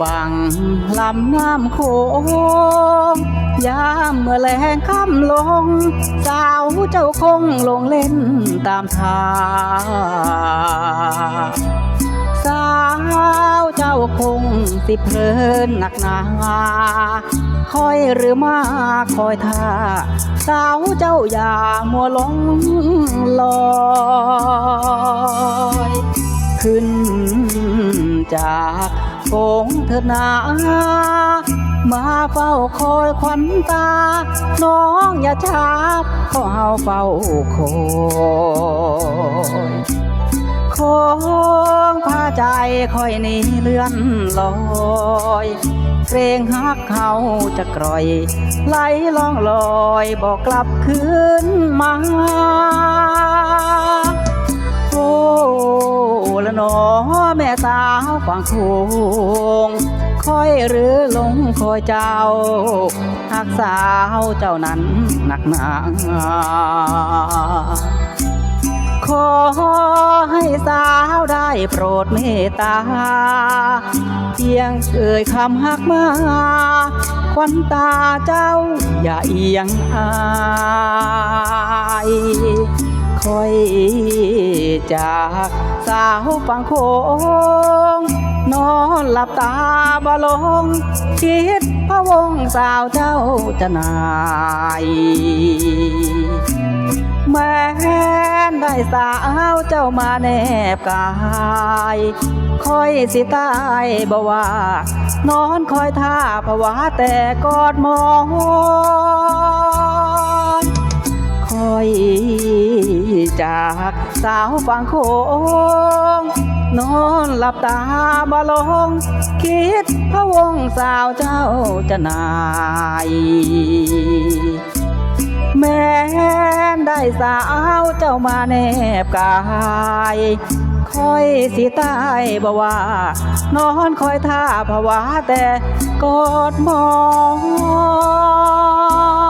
ฝั่งลำน้ำโขงยามเมื่อแรงค่ำลง สาวเจ้าคงลงเล่นตามทางสาวเจ้าคงสิเพลินหนักหนาคอยหรือมาคอยท่า สาวเจ้าอย่ามัวหลงลอย ขึ้น จากโขงเถิดนามาเฝ้าคอยควันตา น้องอย่าช้าขอเฮาเฝ้าคอยของพาใจคอยนี้เลื่อนลอยเกรงฮักเขาจะกร่อยไหลล่องลอยบอกกลับคืนมา โคงคอยหรือลงคอยเจ้าหักสาวเจ้านั้นหนักหนาขอให้สาวได้โปรดเมตตา เพียงเอ่ยคำหักมา ควันตาเจ้าอย่าเอียงอายคอยจากสาวฝังโคง นอนหลับตาบ่ลงคิดพะวงสาวเจ้าจะนายแม้นได้สาวเจ้ามาแนบกายคอยสิตายบ่ว่านอนคอยท่าภาวะแต่กอดหมอน สาวฝั่งโคงนอนหลับตาบ่ลง คิดพระวงสาวเจ้าจะนาย แม้นได้สาวเจ้ามาแนบกายคอยสิตายบ่ว่านอนคอยท่าภาวะแต่กอดมอน